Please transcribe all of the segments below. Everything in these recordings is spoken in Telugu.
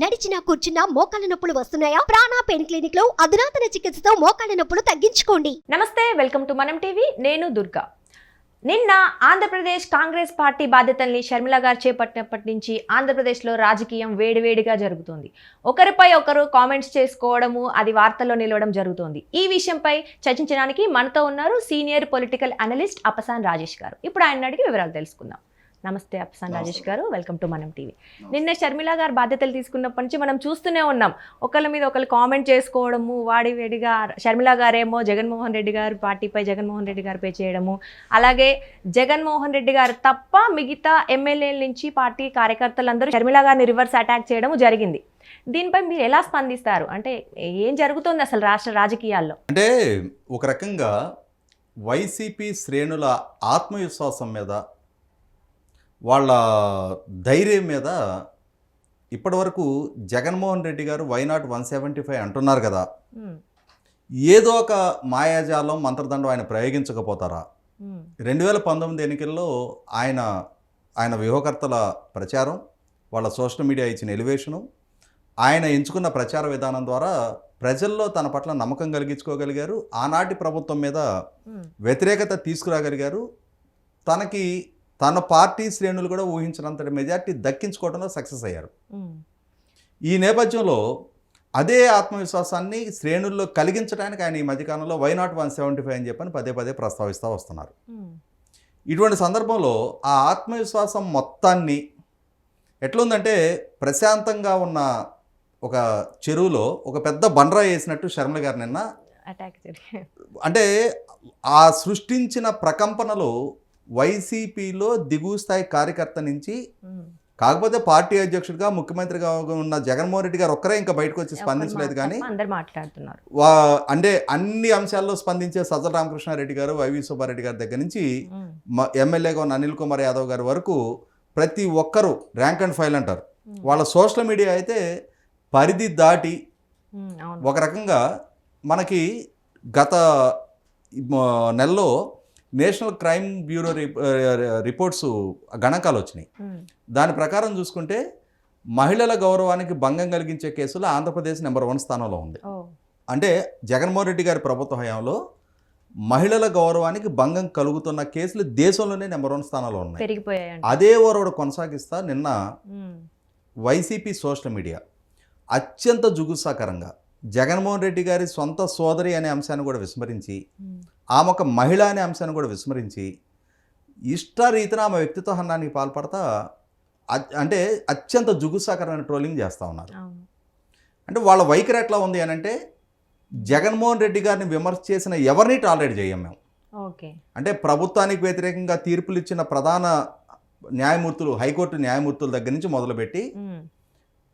నడిచినా కూర్చున్నా మోకాళ్ళ నొప్పులు వస్తున్నాయా? ప్రాణా పెయిన్ క్లినిక్లో అధునాతన చికిత్సతో మోకాళ్ళ నొప్పులు తగ్గించుకోండి. నమస్తే వెల్కమ్ టు మనం టీవీ. నేను దుర్గా. నిన్న ఆంధ్రప్రదేశ్ కాంగ్రెస్ పార్టీ బాధ్యతల్ని షర్మిల గారు చేపట్టినప్పటి నుంచి ఆంధ్రప్రదేశ్లో రాజకీయం వేడివేడిగా జరుగుతుంది. ఒకరిపై ఒకరు కామెంట్స్ చేసుకోవడము అది వార్తల్లో నిలవడం జరుగుతోంది. ఈ విషయంపై చర్చించడానికి మనతో ఉన్నారు సీనియర్ పొలిటికల్ అనలిస్ట్ అపసాన్ రాజేష్ గారు. ఇప్పుడు ఆయన అడిగి వివరాలు తెలుసుకుందాం. నమస్తే అపసాన్ రాజేష్ గారు. వెల్కమ్ టు మనం టీవీ నిన్న షర్మిల గారు బాధ్యతలు తీసుకున్నప్పటి నుంచి మనం చూస్తూనే ఉన్నాం. ఒకళ్ళ మీద ఒకళ్ళు కామెంట్ చేసుకోవడము వాడి వేడిగా షర్మిల గారేమో జగన్మోహన్ రెడ్డి గారు పార్టీపై జగన్మోహన్ రెడ్డి గారిపై చేయడము. అలాగే జగన్మోహన్ రెడ్డి గారు తప్ప మిగతా ఎమ్మెల్యేల నుంచి పార్టీ కార్యకర్తలందరూ షర్మిల గారిని రివర్స్ అటాక్ చేయడము జరిగింది. దీనిపై మీరు ఎలా స్పందిస్తారు? అంటే ఏం జరుగుతుంది అసలు రాష్ట్ర రాజకీయాల్లో? అంటే ఒక రకంగా వైసీపీ శ్రేణుల ఆత్మవిశ్వాసం మీద వాళ్ళ ధైర్యం మీద ఇప్పటివరకు జగన్మోహన్ రెడ్డి గారు వైనాట్ వన్ సెవెంటీ ఫైవ్ అంటున్నారు కదా. ఏదో ఒక మాయాజాలం మంత్రదండం ఆయన ప్రయోగించకపోతారా? రెండు వేల పంతొమ్మిది ఎన్నికల్లో ఆయన ఆయన వ్యూహకర్తల ప్రచారం వాళ్ళ సోషల్ మీడియా ఇచ్చిన ఎలివేషను ఆయన ఎంచుకున్న ప్రచార విధానం ద్వారా ప్రజల్లో తన పట్ల నమ్మకం కలిగించుకోగలిగారు. ఆనాటి ప్రభుత్వం మీద వ్యతిరేకత తీసుకురాగలిగారు. తనకి తన పార్టీ శ్రేణులు కూడా ఊహించినంతటి మెజార్టీ దక్కించుకోవడంలో సక్సెస్ అయ్యారు. ఈ నేపథ్యంలో అదే ఆత్మవిశ్వాసాన్ని శ్రేణుల్లో కలిగించడానికి ఆయన ఈ మధ్యకాలంలో why not one seventy five అని చెప్పని పదే పదే ప్రస్తావిస్తూ వస్తున్నారు. ఇటువంటి సందర్భంలో ఆ ఆత్మవిశ్వాసం మొత్తాన్ని ఎట్లుందంటే ప్రశాంతంగా ఉన్న ఒక చెరువులో ఒక పెద్ద బండరా వేసినట్టు శర్మల గారు నిన్న అంటే ఆ సృష్టించిన ప్రకంపనలు వైసీపీలో దిగువ స్థాయి కార్యకర్త నుంచి కాకపోతే పార్టీ అధ్యక్షుడిగా ముఖ్యమంత్రిగా ఉన్న జగన్మోహన్ రెడ్డి గారు ఒక్కరే ఇంకా బయటకు వచ్చి స్పందించలేదు కానీ అందరు మాట్లాడుతున్నారు. వా అంటే అన్ని అంశాల్లో స్పందించే సజ్జల రామకృష్ణారెడ్డి గారు వైవి సుబ్బారెడ్డి గారి దగ్గర నుంచి ఎమ్మెల్యేగా ఉన్న అనిల్ కుమార్ యాదవ్ గారి వరకు ప్రతి ఒక్కరూ ర్యాంక్ అండ్ ఫైల్ అంటారు. వాళ్ళ సోషల్ మీడియా అయితే పరిధి దాటి ఒక రకంగా మనకి గత నెలలో నేషనల్ క్రైమ్ బ్యూరో రిపోర్ట్స్ గణాంకాలు వచ్చినాయి. ఉమ్, దాని ప్రకారం చూసుకుంటే మహిళల గౌరవానికి భంగం కలిగించే కేసులో ఆంధ్రప్రదేశ్ నెంబర్ వన్ స్థానంలో ఉంది. అంటే జగన్మోహన్ రెడ్డి గారి ప్రభుత్వ హయాంలో మహిళల గౌరవానికి భంగం కలుగుతున్న కేసులు దేశంలోనే నెంబర్ వన్ స్థానంలో ఉన్నాయి. అదే ఓరవడు కొనసాగిస్తా నిన్న ఉమ్, వైసీపీ సోషల్ మీడియా అత్యంత జుగుసాకరంగా జగన్మోహన్ రెడ్డి గారి సొంత సోదరి అనే అంశాన్ని కూడా విస్మరించి ఉమ్, ఆమె ఒక మహిళ అనే అంశాన్ని కూడా విస్మరించి ఇష్టరీతిన ఆమె వ్యక్తిత్వ హన్నానికి పాల్పడతా అంటే అత్యంత జుగుసాకరమైన ట్రోలింగ్ చేస్తూ ఉన్నారు. అంటే వాళ్ళ వైఖరి ఎట్లా ఉంది అని అంటే జగన్మోహన్ రెడ్డి గారిని విమర్శ చేసిన ఎవరిని టాలరేట్ చేయం మేము. ఓకే. అంటే ప్రభుత్వానికి వ్యతిరేకంగా తీర్పులు ఇచ్చిన ప్రధాన న్యాయమూర్తులు హైకోర్టు న్యాయమూర్తుల దగ్గర నుంచి మొదలుపెట్టి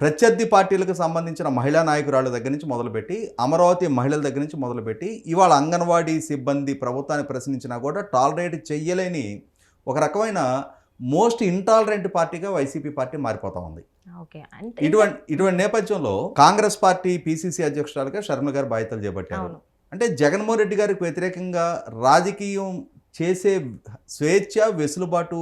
ప్రత్యర్థి పార్టీలకు సంబంధించిన మహిళా నాయకురాళ్ళ దగ్గర నుంచి మొదలుపెట్టి అమరావతి మహిళల దగ్గర నుంచి మొదలుపెట్టి ఇవాళ అంగన్వాడీ సిబ్బంది ప్రభుత్వాన్ని ప్రశ్నించినా కూడా టాలరేట్ చెయ్యలేని ఒక రకమైన మోస్ట్ ఇంటాలరెంట్ పార్టీగా వైసీపీ పార్టీ మారిపోతా ఉంది. ఇటువంటి ఇటువంటి నేపథ్యంలో కాంగ్రెస్ పార్టీ పీసీసీ అధ్యక్షురాలుగా శర్మ గారు బాధ్యతలు చేపట్టారు. అంటే జగన్మోహన్ రెడ్డి గారికి వ్యతిరేకంగా రాజకీయం చేసే స్వేచ్ఛ వెసులుబాటు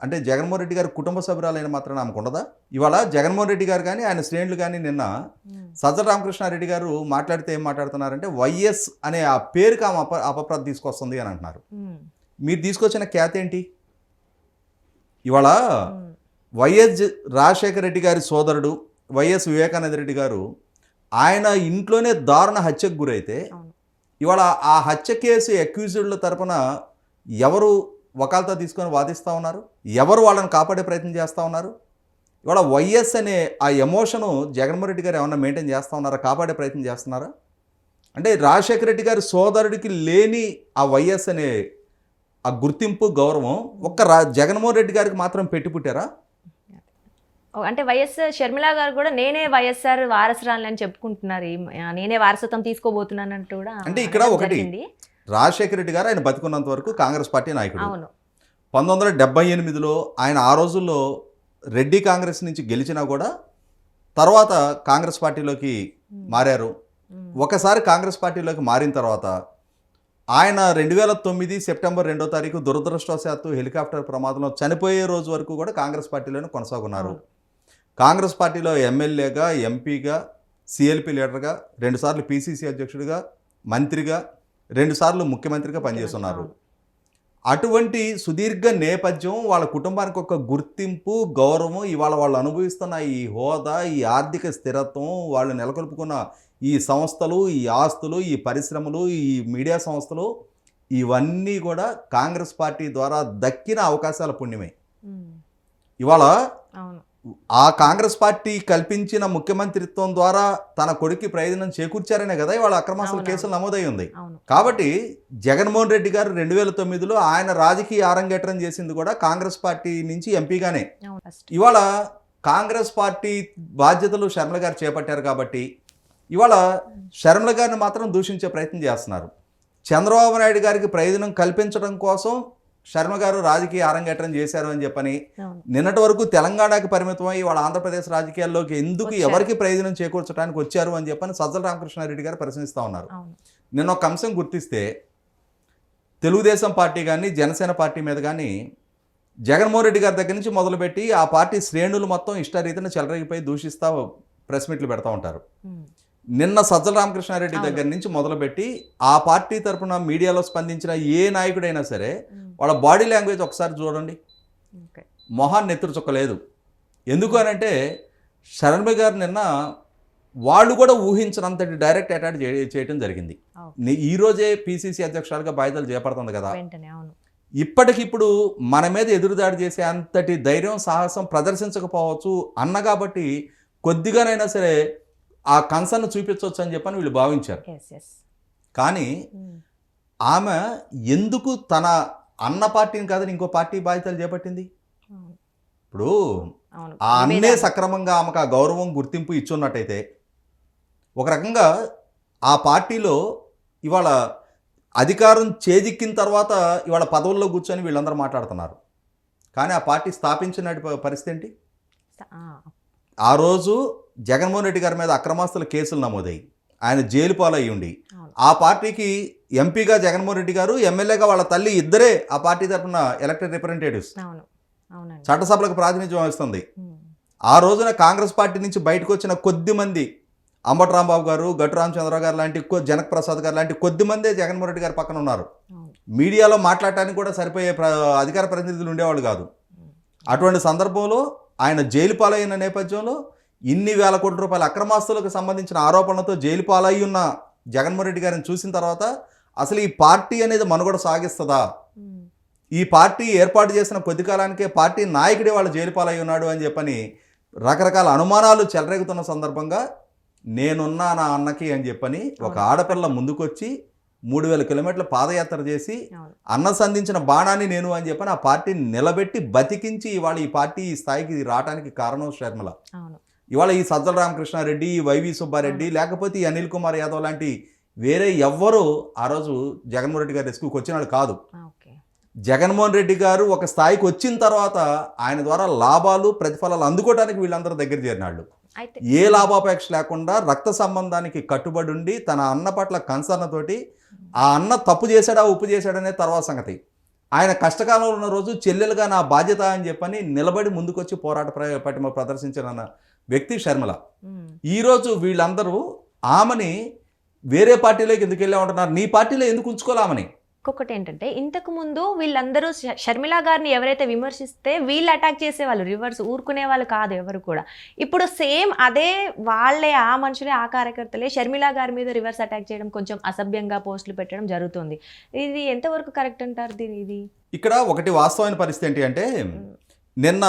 అంటే జగన్మోహన్ రెడ్డి గారి కుటుంబ సభ్యురాలైన మాత్రం ఆమెకు ఉండదా? ఇవాళ జగన్మోహన్ రెడ్డి గారు కానీ ఆయన శ్రేణులు కానీ నిన్న ఉమ్, సజ్జల రామకృష్ణారెడ్డి గారు మాట్లాడితే ఏం మాట్లాడుతున్నారంటే వైఎస్ అనే ఆ పేరుకి ఆమె అప అపప్రద తీసుకొస్తుంది అని అంటున్నారు. మీరు తీసుకొచ్చిన ఖ్యాతి ఏంటి? ఇవాళ వైఎస్ రాజశేఖర రెడ్డి గారి సోదరుడు వైఎస్ వివేకానంద రెడ్డి గారు ఆయన ఇంట్లోనే దారుణ హత్యకు గురైతే ఇవాళ ఆ హత్య కేసు అక్యూజ్డ్ల తరపున ఎవరు వకాల్తా తీసుకొని వాదిస్తూ ఉన్నారు. ఎవరు వాళ్ళని కాపాడే ప్రయత్నం చేస్తూ ఉన్నారు? ఇవాళ వైఎస్ అనే ఆ ఎమోషను జగన్మోహన్ రెడ్డి గారు ఏమన్నా మెయింటైన్ చేస్తూ ఉన్నారా? కాపాడే ప్రయత్నం చేస్తున్నారా? అంటే రాజశేఖర రెడ్డి గారి సోదరుడికి లేని ఆ వైఎస్ అనే ఆ గుర్తింపు గౌరవం ఒక్క రా జగన్మోహన్ రెడ్డి గారికి మాత్రం పెట్టి పుట్టారా? ఓ, అంటే వైఎస్ఆర్ షర్మిల గారు కూడా నేనే వైఎస్ఆర్ వారసురాలని చెప్పుకుంటున్నారు. నేనే వారసత్వం తీసుకోబోతున్నానంటూ కూడా అంటే ఇక్కడ ఒకటి. రాజశేఖర రెడ్డి గారు ఆయన బతికున్నంత వరకు కాంగ్రెస్ పార్టీ నాయకుడు. పంతొమ్మిది వందల డెబ్బై ఎనిమిదిలో ఆయన ఆ రోజుల్లో రెడ్డి కాంగ్రెస్ నుంచి గెలిచినా కూడా తర్వాత కాంగ్రెస్ పార్టీలోకి మారారు. ఒకసారి కాంగ్రెస్ పార్టీలోకి మారిన తర్వాత ఆయన రెండు వేల తొమ్మిది సెప్టెంబర్ రెండో తారీఖు దురదృష్టవశాత్తు హెలికాప్టర్ ప్రమాదంలో చనిపోయే రోజు వరకు కూడా కాంగ్రెస్ పార్టీలోనే కొనసాగున్నారు. కాంగ్రెస్ పార్టీలో ఎమ్మెల్యేగా ఎంపీగా సిఎల్పి లీడర్గా రెండుసార్లు పిసిసి అధ్యక్షుడిగా మంత్రిగా రెండుసార్లు ముఖ్యమంత్రిగా పనిచేస్తున్నారు. అటువంటి సుదీర్ఘ నేపథ్యం వాళ్ళ కుటుంబానికి ఒక గుర్తింపు గౌరవం ఇవాళ వాళ్ళు అనుభవిస్తున్న ఈ హోదా ఈ ఆర్థిక స్థిరత్వం వాళ్ళు నెలకొల్పుకున్న ఈ సంస్థలు ఈ ఆస్తులు ఈ పరిశ్రమలు ఈ మీడియా సంస్థలు ఇవన్నీ కూడా కాంగ్రెస్ పార్టీ ద్వారా దక్కిన అవకాశాల పుణ్యమే. ఇవాళ ఆ కాంగ్రెస్ పార్టీ కల్పించిన ముఖ్యమంత్రిత్వం ద్వారా తన కొడుక్కి ప్రయోజనం చేకూర్చారనే కదా ఇవాళ అక్రమాస్తుల అవునవును. కేసులు నమోదై ఉంది కాబట్టి జగన్మోహన్ రెడ్డి గారు రెండు వేల తొమ్మిదిలో ఆయన రాజకీయ ఆరంగేట్రం చేసింది కూడా కాంగ్రెస్ పార్టీ నుంచి ఎంపీగానే. ఇవాళ కాంగ్రెస్ పార్టీ బాధ్యతలు శర్మల గారు చేపట్టారు కాబట్టి ఇవాళ శర్మల గారిని మాత్రం దూషించే ప్రయత్నం చేస్తున్నారు. చంద్రబాబు నాయుడు గారికి ప్రయోజనం కల్పించడం కోసం శర్మ గారు రాజకీయ ఆరంగేట్రం చేశారు అని చెప్పని నిన్నటి వరకు తెలంగాణకి పరిమితమై వాళ్ళ ఆంధ్రప్రదేశ్ రాజకీయాల్లోకి ఎందుకు. ఎవరికి ప్రయోజనం చేకూర్చడానికి వచ్చారు అని చెప్పని సజ్జల రామకృష్ణారెడ్డి గారు ప్రశ్నిస్తూ ఉన్నారు. నిన్న ఒక అంశం గుర్తిస్తే తెలుగుదేశం పార్టీ కానీ జనసేన పార్టీ మీద కానీ జగన్మోహన్ రెడ్డి గారి దగ్గర నుంచి మొదలుపెట్టి ఆ పార్టీ శ్రేణులు మొత్తం ఇష్టరీతిన చెలరగిపోయి దూషిస్తా ప్రెస్ మీట్లు పెడతా ఉంటారు. నిన్న సజ్జల రామకృష్ణారెడ్డి. దగ్గర నుంచి మొదలుపెట్టి ఆ పార్టీ తరపున మీడియాలో స్పందించిన ఏ నాయకుడైనా సరే వాళ్ళ బాడీ లాంగ్వేజ్ ఒకసారి చూడండి. మొహాన్ని నెత్తురు చుక్కలేదు. ఎందుకు అని అంటే శరణ్ గారు నిన్న వాళ్ళు కూడా ఊహించినంతటి డైరెక్ట్ అటాక్ చేయడం జరిగింది. ఓకే. ని- ఈ రోజే పిసిసి అధ్యక్షురాలుగా బాధ్యతలు చేపడుతుంది కదా. ఇప్పటికిప్పుడు మన మీద ఎదురుదాడి చేసే అంతటి ధైర్యం సాహసం ప్రదర్శించకపోవచ్చు అన్న కాబట్టి కొద్దిగానైనా సరే ఆ కన్సర్న్ చూపించవచ్చు అని చెప్పని వీళ్ళు భావించారు. కానీ ఆమె ఎందుకు తన అన్న పార్టీని కాదని ఇంకో పార్టీ బాధ్యతలు చేపట్టింది? ఇప్పుడు అవును. ఆ అన్నే. సక్రమంగా ఆమెకు ఆ గౌరవం గుర్తింపు ఇచ్చున్నట్టయితే ఒక రకంగా ఆ పార్టీలో ఇవాళ అధికారం చేజిక్కిన తర్వాత ఇవాళ పదవుల్లో కూర్చొని వీళ్ళందరూ మాట్లాడుతున్నారు. కానీ ఆ పార్టీ స్థాపించిన పరిస్థితి ఏంటి? ఆ రోజు జగన్మోహన్ రెడ్డి గారి మీద అక్రమాస్తుల కేసులు నమోదయ్యి. ఆయన జైలు పాలయ్యి ఉండి అవును ఆ పార్టీకి ఎంపీగా జగన్మోహన్ రెడ్డి గారు ఎమ్మెల్యేగా వాళ్ళ తల్లి ఇద్దరే ఆ పార్టీ తరఫున ఎలక్టెడ్ రిప్రజెంటేటివ్స్ చట్టసభలకు ప్రాతినిధ్యం వహిస్తుంది. ఆ రోజున కాంగ్రెస్ పార్టీ నుంచి బయటకు వచ్చిన కొద్ది మంది అంబటి రాంబాబు గారు గట్టు రామచంద్రరావు గారు లాంటి జనక్ ప్రసాద్ గారు లాంటి కొద్ది మందే జగన్మోహన్ రెడ్డి గారి పక్కన ఉన్నారు. మీడియాలో మాట్లాడటానికి కూడా సరిపోయే అధికార ప్రతినిధులు ఉండేవాళ్ళు కాదు. అటువంటి సందర్భంలో ఆయన జైలు పాలైన నేపథ్యంలో ఇన్ని వేల కోట్ల రూపాయల అక్రమాస్తులకు సంబంధించిన ఆరోపణలతో జైలు పాలై ఉన్న జగన్మోహన్ రెడ్డి గారిని చూసిన తర్వాత అసలు ఈ పార్టీ అనేది మనుగడ సాగిస్తుందా? ఈ పార్టీ ఏర్పాటు చేసిన కొద్ది కాలానికే పార్టీ నాయకుడే వాళ్ళ జైలు పాలై ఉన్నాడు అని చెప్పని రకరకాల అనుమానాలు చెలరేగుతున్న సందర్భంగా నేనున్నా నా అన్నకి అని చెప్పని ఒక. ఆడపిల్ల ముందుకొచ్చి మూడు వేల కిలోమీటర్ల పాదయాత్ర చేసి అన్న సంధించిన బాణాన్ని నేను అని చెప్పని ఆ పార్టీని నిలబెట్టి బతికించి ఇవాళ ఈ పార్టీ ఈ స్థాయికి రావడానికి కారణం శర్మల. ఇవాళ ఈ సజ్జల రామకృష్ణారెడ్డి ఈ వైవి సుబ్బారెడ్డి లేకపోతే ఈ అనిల్ కుమార్ యాదవ్ లాంటి వేరే ఎవ్వరూ ఆ రోజు జగన్మోహన్ రెడ్డి గారి రెస్క్యూకి వచ్చిన వాళ్ళు కాదు. జగన్మోహన్ రెడ్డి గారు ఒక స్థాయికి వచ్చిన తర్వాత ఆయన ద్వారా లాభాలు ప్రతిఫలాలు అందుకోవడానికి వీళ్ళందరూ దగ్గర చేరినాళ్ళు. ఏ లాభాపేక్ష లేకుండా రక్త సంబంధానికి కట్టుబడి ఉండి తన అన్న పట్ల కన్సర్న్ తోటి ఆ అన్న తప్పు చేశాడా ఉప్పు చేశాడనే తర్వాత సంగతి. ఆయన కష్టకాలంలో ఉన్న రోజు చెల్లెలుగా నా బాధ్యత అని చెప్పని నిలబడి ముందుకొచ్చి పోరాట ప్ర- పటిమ ప్రదర్శించిన వ్యక్తి శర్మల. ఈరోజు వీళ్ళందరూ ఆమెని వేరే పార్టీలోకి ఎందుకు వెళ్ళా ఉంటున్నారు? నీ పార్టీలో ఎందుకు ఉంచుకోలేమని ఇంకొకటి ఏంటంటే ఇంతకు ముందు వీళ్ళందరూ షర్మిల గారిని ఎవరైతే విమర్శిస్తే వీళ్ళు అటాక్ చేసేవాళ్ళు రివర్స్ ఊరుకునే వాళ్ళు కాదు ఎవరు కూడా. ఇప్పుడు సేమ్ అదే వాళ్ళే ఆ మనుషులే ఆ కార్యకర్తలే షర్మిల గారి మీద రివర్స్ అటాక్ చేయడం కొంచెం అసభ్యంగా పోస్టులు పెట్టడం జరుగుతుంది. ఇది ఎంతవరకు కరెక్ట్ అంటారు దీని ఇది? ఇక్కడ ఒకటి వాస్తవమైన పరిస్థితి ఏంటి అంటే నిన్న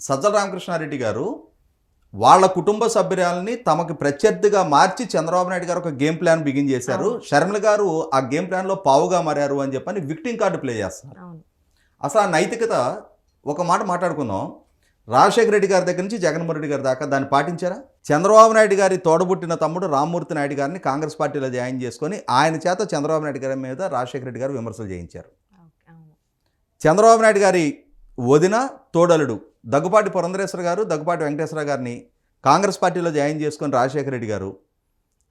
సజ్జల రామకృష్ణారెడ్డి గారు వాళ్ళ కుటుంబ సభ్యురాలని తమకు ప్రత్యర్థిగా మార్చి చంద్రబాబు నాయుడు గారు ఒక గేమ్ ప్లాన్ బిగిన్ చేశారు. షర్మిల గారు ఆ గేమ్ ప్లాన్లో పావుగా మారారు అని చెప్పని విక్టింగ్ కార్డు ప్లే చేస్తారు అసలు ఆ నైతికత ఒక మాట మాట్లాడుకుందాం. రాజశేఖర రెడ్డి గారి దగ్గర నుంచి జగన్మోహన్ రెడ్డి గారి దాకా దాన్ని పాటించారా? చంద్రబాబు నాయుడు గారి తోడబుట్టిన తమ్ముడు రామ్మూర్తి నాయుడు గారిని కాంగ్రెస్ పార్టీలో జాయిన్ చేసుకొని ఆయన చేత చంద్రబాబు నాయుడు గారి మీద రాజశేఖర రెడ్డి గారు విమర్శలు చేయించారు. చంద్రబాబు నాయుడు గారి వదిన తోడలుడు. దగ్గుపాటి పురంధరేశ్వర గారు దగ్గుపాటి వెంకటేశ్వర గారిని కాంగ్రెస్ పార్టీలో జాయిన్ చేసుకొని రాజశేఖర రెడ్డి గారు.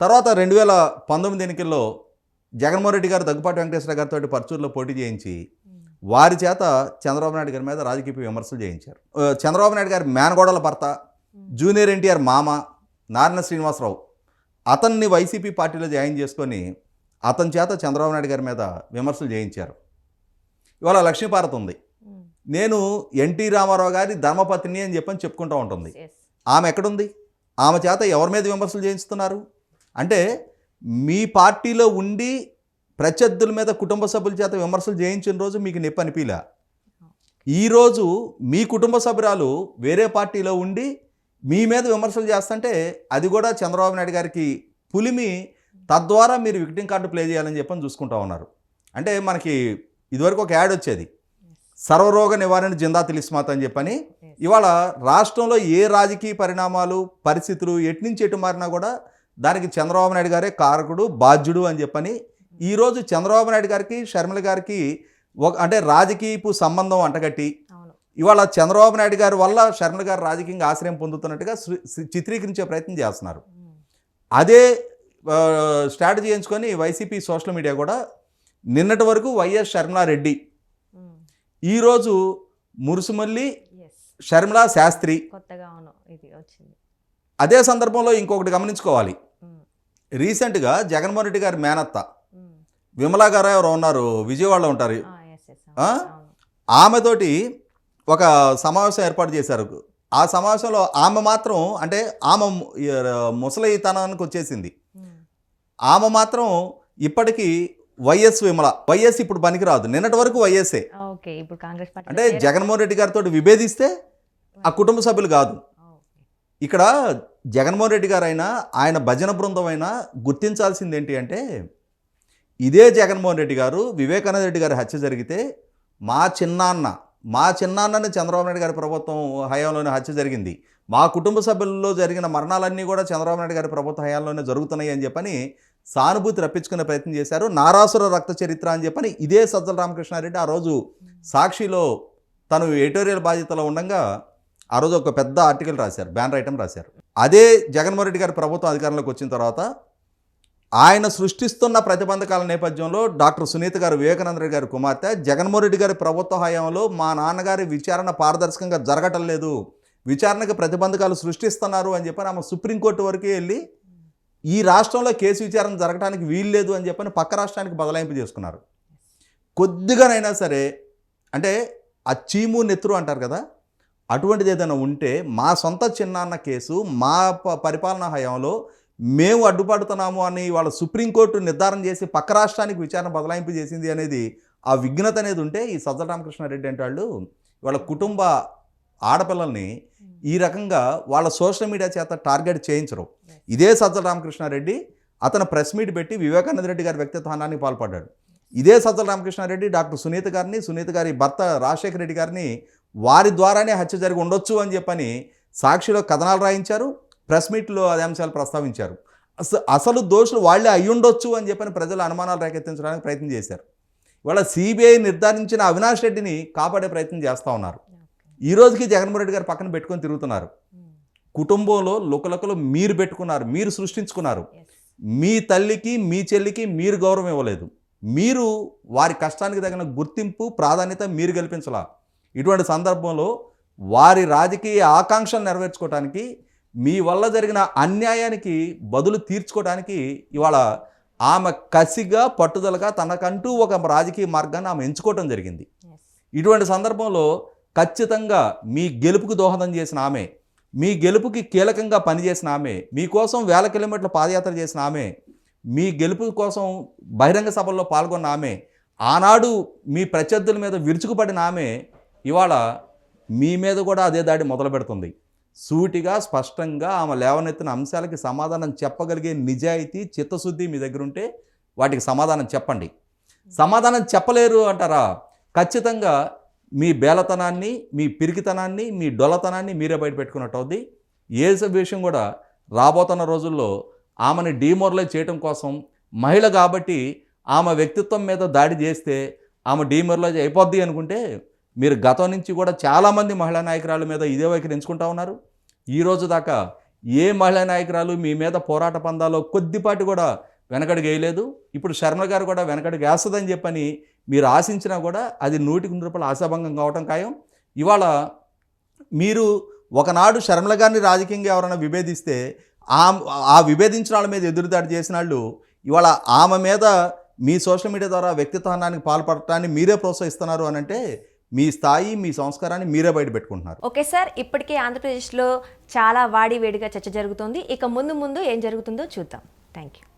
తర్వాత రెండు వేల పంతొమ్మిది ఎన్నికల్లో జగన్మోహన్ రెడ్డి గారు దగ్గుపాటి వెంకటేశ్వర గారితో పర్చూరులో పోటీ చేయించి వారి చేత చంద్రబాబు నాయుడు గారి మీద రాజకీయ విమర్శలు చేయించారు. చంద్రబాబు నాయుడు గారి మేనగోడల భర్త జూనియర్ ఎన్టీఆర్ మామ నారాయణ శ్రీనివాసరావు అతన్ని వైసీపీ పార్టీలో జాయిన్ చేసుకొని అతని చేత చంద్రబాబు నాయుడు గారి మీద విమర్శలు చేయించారు. ఇవాళ లక్ష్మీపార్వతి ఉంది. నేను ఎన్టీ రామారావు గారి ధర్మపత్ని అని చెప్పని చెప్పుకుంటూ ఉంటుంది. ఆమె ఎక్కడుంది? ఆమె చేత ఎవరి మీద విమర్శలు చేయిస్తున్నారు? అంటే మీ పార్టీలో ఉండి ప్రత్యర్థుల మీద కుటుంబ సభ్యుల చేత విమర్శలు చేయించిన రోజు మీకు నొప్పి అనిపించలే ఈరోజు మీ కుటుంబ సభ్యురాలు వేరే పార్టీలో ఉండి మీ మీద విమర్శలు చేస్తుంటే అది కూడా చంద్రబాబు నాయుడు గారికి పులిమి తద్వారా మీరు విక్టింగ్ కార్డు ప్లే చేయాలని చెప్పని చూసుకుంటా ఉన్నారు. అంటే మనకి ఇదివరకు ఒక యాడ్ వచ్చేది. సర్వరోగ నివారణ జిందా తిలిస్మాత్ అని చెప్పని ఇవాళ రాష్ట్రంలో ఏ రాజకీయ పరిణామాలు పరిస్థితులు ఎటు నుంచి ఎటు మారినా కూడా దానికి చంద్రబాబు నాయుడు గారే కారకుడు బాధ్యుడు అని చెప్పని ఈరోజు చంద్రబాబు నాయుడు గారికి షర్మిల గారికి ఒక అంటే రాజకీయపు సంబంధం అంటగట్టి ఇవాళ చంద్రబాబు నాయుడు గారి వల్ల షర్మిల గారు రాజకీయంగా ఆశ్రయం పొందుతున్నట్టుగా చిత్రీకరించే ప్రయత్నం చేస్తున్నారు. అదే స్ట్రాటజీ ఎంచుకొని వైసీపీ సోషల్ మీడియా కూడా నిన్నటి వరకు వైఎస్ షర్మిలారెడ్డి ఈరోజు మురుసుమల్లి ఎస్ షర్మిలా శాస్త్రి అదే సందర్భంలో ఇంకొకటి గమనించుకోవాలి. రీసెంట్గా జగన్మోహన్ రెడ్డి గారి మేనత్త. విమలా గారు ఎవరు ఉన్నారు విజయవాడలో ఉంటారు? ఆమెతోటి ఒక సమావేశం ఏర్పాటు చేశారు. ఆ సమావేశంలో ఆమె మాత్రం అంటే ఆమె ముసలితనానికి వచ్చేసింది. ఆమె మాత్రం ఇప్పటికీ వైఎస్ విమల వైఎస్ ఇప్పుడు పనికిరాదు. నిన్నటి వరకు వైఎస్ఏ. అంటే జగన్మోహన్ రెడ్డి గారితో విభేదిస్తే ఆ కుటుంబ సభ్యులు కాదు. ఇక్కడ జగన్మోహన్ రెడ్డి గారు అయినా ఆయన భజన బృందం అయినా గుర్తించాల్సింది ఏంటి అంటే ఇదే జగన్మోహన్ రెడ్డి గారు వివేకానంద రెడ్డి గారి హత్య జరిగితే మా చిన్నాన్న మా చిన్నాన్నని చంద్రబాబు నాయుడు గారి ప్రభుత్వం హయాంలోనే హత్య జరిగింది. మా కుటుంబ సభ్యుల్లో జరిగిన మరణాలన్నీ కూడా చంద్రబాబు నాయుడు గారి ప్రభుత్వ హయాంలోనే జరుగుతున్నాయి అని చెప్పని సానుభూతి రప్పించుకునే ప్రయత్నం చేశారు. నారాసుర రక్త చరిత్ర అని చెప్పని ఇదే సజ్జల రామకృష్ణారెడ్డి ఆ రోజు సాక్షిలో తను ఎడిటోరియల్ బాధ్యతలో ఉండగా ఆ రోజు ఒక పెద్ద ఆర్టికల్ రాశారు బ్యానర్ ఐటమ్ రాశారు. అదే జగన్మోహన్ రెడ్డి గారి ప్రభుత్వం అధికారంలోకి వచ్చిన తర్వాత ఆయన సృష్టిస్తున్న ప్రతిబంధకాల నేపథ్యంలో డాక్టర్ సునీత గారు వివేకానంద రెడ్డి గారి కుమార్తె జగన్మోహన్ రెడ్డి గారి ప్రభుత్వ హయాంలో మా నాన్నగారి విచారణ పారదర్శకంగా జరగటం లేదు. విచారణకు ప్రతిబంధకాలు సృష్టిస్తున్నారు అని చెప్పి ఆమె సుప్రీంకోర్టు వరకు వెళ్ళి ఈ రాష్ట్రంలో కేసు విచారణ జరగడానికి వీల్లేదు అని చెప్పని పక్క రాష్ట్రానికి బదలాయింపు చేసుకున్నారు. కొద్దిగానైనా సరే అంటే ఆ చీము నెత్తురు అంటారు కదా అటువంటిది ఏదైనా ఉంటే మా సొంత చిన్నాన్న కేసు మా ప- పరిపాలనా హయాంలో మేము అడ్డుపడుతున్నాము అని వాళ్ళ సుప్రీంకోర్టు నిర్ధారణ చేసి పక్క రాష్ట్రానికి విచారణ బదలాయింపు చేసింది అనేది ఆ విఘ్నత అనేది ఉంటే ఈ సజ్జల రామకృష్ణారెడ్డి అంటే వాళ్ళు వాళ్ళ కుటుంబ ఆడపిల్లల్ని ఈ రకంగా వాళ్ళ సోషల్ మీడియా చేత టార్గెట్ చేయించరు. ఇదే సజ్జల రామకృష్ణారెడ్డి అతను ప్రెస్ మీట్ పెట్టి వివేకానంద రెడ్డి గారి వ్యక్తిత్వానికి పాల్పడ్డాడు. ఇదే సజ్జల రామకృష్ణారెడ్డి డాక్టర్ సునీత గారిని సునీత గారి భర్త రాజశేఖర రెడ్డి గారిని వారి ద్వారానే హత్య జరిగి ఉండొచ్చు అని చెప్పని సాక్షిలో కథనాలు రాయించారు ప్రెస్ మీట్లో అదే అంశాలు ప్రస్తావించారు. అసలు దోషులు వాళ్ళే అయ్యుండొచ్చు అని చెప్పని ప్రజలు అనుమానాలు రేకెత్తించడానికి ప్రయత్నం చేశారు. ఇవాళ సిబిఐ నిర్ధారించిన అవినాష్ రెడ్డిని కాపాడే ప్రయత్నం చేస్తూ ఉన్నారు. ఈ రోజుకి జగన్మోహన్ రెడ్డి గారు పక్కన పెట్టుకొని తిరుగుతున్నారు. కుటుంబంలో లుకలుకలు మీరు పెట్టుకున్నారు మీరు సృష్టించుకున్నారు. మీ తల్లికి మీ చెల్లికి మీరు గౌరవం ఇవ్వలేదు. మీరు వారి కష్టానికి తగిన గుర్తింపు ప్రాధాన్యత మీరు కల్పించలా ఇటువంటి సందర్భంలో వారి రాజకీయ ఆకాంక్షలు నెరవేర్చుకోవడానికి మీ వల్ల జరిగిన అన్యాయానికి బదులు తీర్చుకోవడానికి ఇవాళ ఆమె కసిగా పట్టుదలగా తనకంటూ ఒక రాజకీయ మార్గాన్ని ఆమె ఎంచుకోవటం జరిగింది. ఇటువంటి సందర్భంలో ఖచ్చితంగా మీ గెలుపుకు దోహదం చేసిన ఆమె మీ గెలుపుకి కీలకంగా పనిచేసిన ఆమె మీకోసం వేల కిలోమీటర్ల పాదయాత్ర చేసిన ఆమె మీ గెలుపు కోసం బహిరంగ సభల్లో పాల్గొన్న ఆమె ఆనాడు మీ ప్రత్యర్థుల మీద విరుచుకుపడిన ఆమె ఇవాళ మీ మీద కూడా అదే దాడి మొదలు పెడుతుంది. సూటిగా స్పష్టంగా ఆమె లేవనెత్తిన అంశాలకి సమాధానం చెప్పగలిగే నిజాయితీ చిత్తశుద్ధి మీ దగ్గర ఉంటే వాటికి సమాధానం చెప్పండి. సమాధానం చెప్పలేరు అంటారా? ఖచ్చితంగా మీ బేలతనాన్ని మీ పిరికితనాన్ని మీ డొలతనాన్ని మీరే బయట పెట్టుకున్నట్టు అవుద్ది. ఏ విషయం కూడా రాబోతున్న రోజుల్లో ఆమెని డీమోరలైజ్ చేయడం కోసం మహిళ కాబట్టి ఆమె వ్యక్తిత్వం మీద దాడి చేస్తే ఆమె డీమోరలైజ్ అయిపోద్ది అనుకుంటే మీరు గతం నుంచి కూడా చాలామంది మహిళా నాయకురాల మీద ఇదే వైఖరించుకుంటా ఉన్నారు. ఈ రోజు దాకా ఏ మహిళా నాయకురాలు మీ మీద పోరాట పందాలో కొద్దిపాటి కూడా వెనకడుగు వేయలేదు. ఇప్పుడు శర్మ గారు కూడా వెనకడుగు వేస్తుందని చెప్పని మీరు ఆశించినా కూడా అది నూటికి నూరు రూపాయలు ఆశాభంగం కావటం ఖాయం. ఇవాళ మీరు ఒకనాడు శర్మల గారిని రాజకీయంగా ఎవరైనా విభేదిస్తే ఆ ఆ విభేదించిన వాళ్ళ మీద ఎదురుదాడి చేసిన వాళ్ళు ఇవాళ ఆమె మీద మీ సోషల్ మీడియా ద్వారా వ్యక్తిత్వానికి పాల్పడటాన్ని మీరే ప్రోత్సహిస్తున్నారు అని అంటే మీ స్థాయి మీ సంస్కారాన్ని మీరే బయట పెట్టుకుంటున్నారు. ఓకే సార్ ఇప్పటికే ఆంధ్రప్రదేశ్లో చాలా వాడి వేడిగా చర్చ జరుగుతోంది. ఇక ముందు ముందు ఏం జరుగుతుందో చూద్దాం. Thank you